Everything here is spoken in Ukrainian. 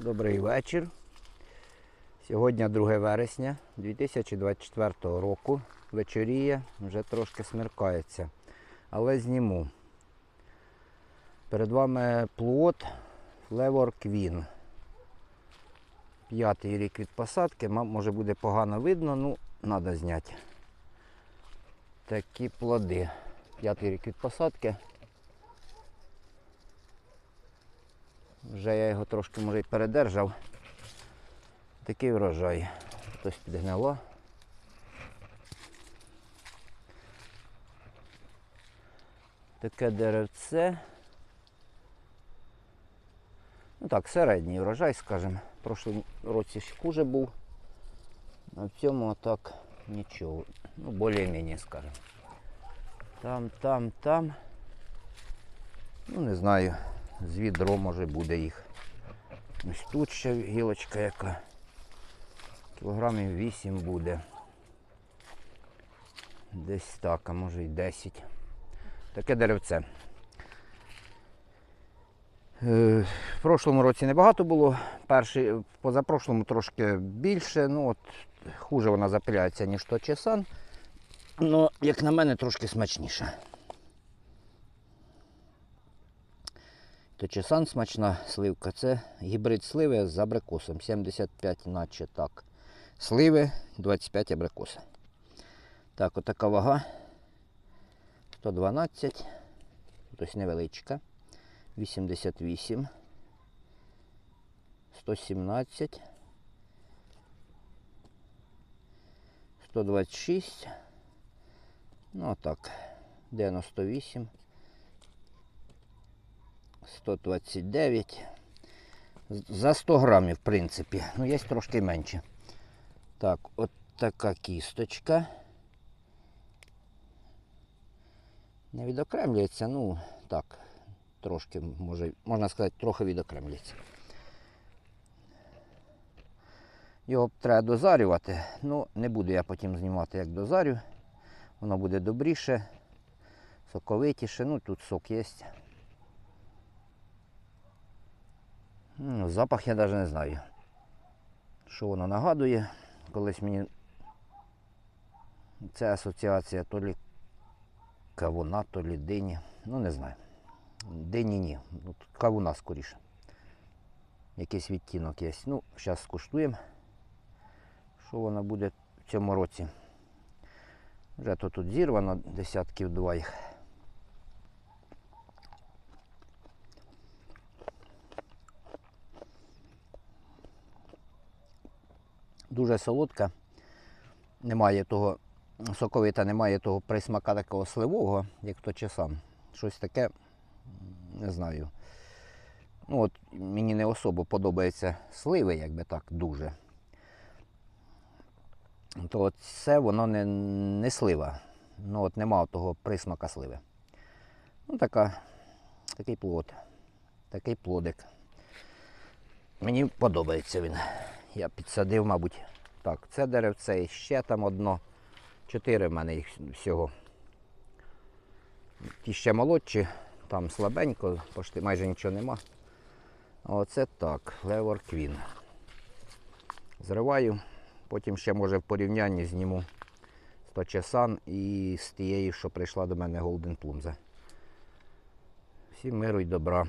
Добрий вечір. Сьогодні 2 вересня 2024 року. Вечоріє, вже трошки смеркається. Але зніму. Перед вами плод Левор Квін. П'ятий рік від посадки. Може буде погано видно, ну треба зняти. Такі плоди. П'ятий рік від посадки. Вже я його трошки може й передержав. Такий врожай. Хтось підгнило. Таке деревце. Ну так, середній врожай, скажімо. В прошлому році ж хуже був. А в цьому так нічого. Ну, більш-менш, скажімо. Там, там, там. Ну, не знаю. З відро може буде їх. Ось тут ще гілочка яка. Кілограмів 8 буде. Десь так, а може й 10. Таке деревце. Е, В прошлому році небагато було. Перший, позапрошлому трошки більше. Ну от хуже вона запиляється, ніж то чесан. Ну, як на мене, трошки смачніше. Точесан смачна сливка. Це гібрид сливи з абрикосом. 75, наче так. Сливи 25 абрикоса. Так, отака вага. 112. Ось невеличка. 88. 117. 126. Ну, так. 98. 129. За 100 грамів, в принципі. Ну, є трошки менше. Так, от така кісточка. Не відокремлюється, ну так, трошки, може, можна сказати, трохи відокремлюється. Його треба дозарювати. Ну, не буду я потім знімати, як дозарю. Воно буде добріше, соковитіше. Ну, тут сок є. Ну, Запах я навіть не знаю. Що воно нагадує. Колись мені ця асоціація то лі кавуна, то лі дині. Ну не знаю. Дині ні. От кавуна скоріше. Якийсь відтінок є. Ну, зараз скуштуємо. Що воно буде в цьому році. Вже то тут зірвано десятків два їх. Дуже солодка. Немає того, соковита, немає того присмака такого сливового, як то часам. Щось таке, не знаю. Ну от мені не особо подобаються сливи, якби так, дуже. То це воно не, не слива. Ну от нема того присмака сливи. Ну така, такий плод. Такий плодик. Мені подобається він. Я підсадив, мабуть. Так, це деревце і ще там одно. Чотири в мене їх всього. Ті ще молодші, там слабенько, пошти майже нічого нема. Оце так, Левор Квін. Зриваю, потім ще може в порівнянні зніму 100 часан і з тією, що прийшла до мене Голден Плумзе. Всім миру й добра.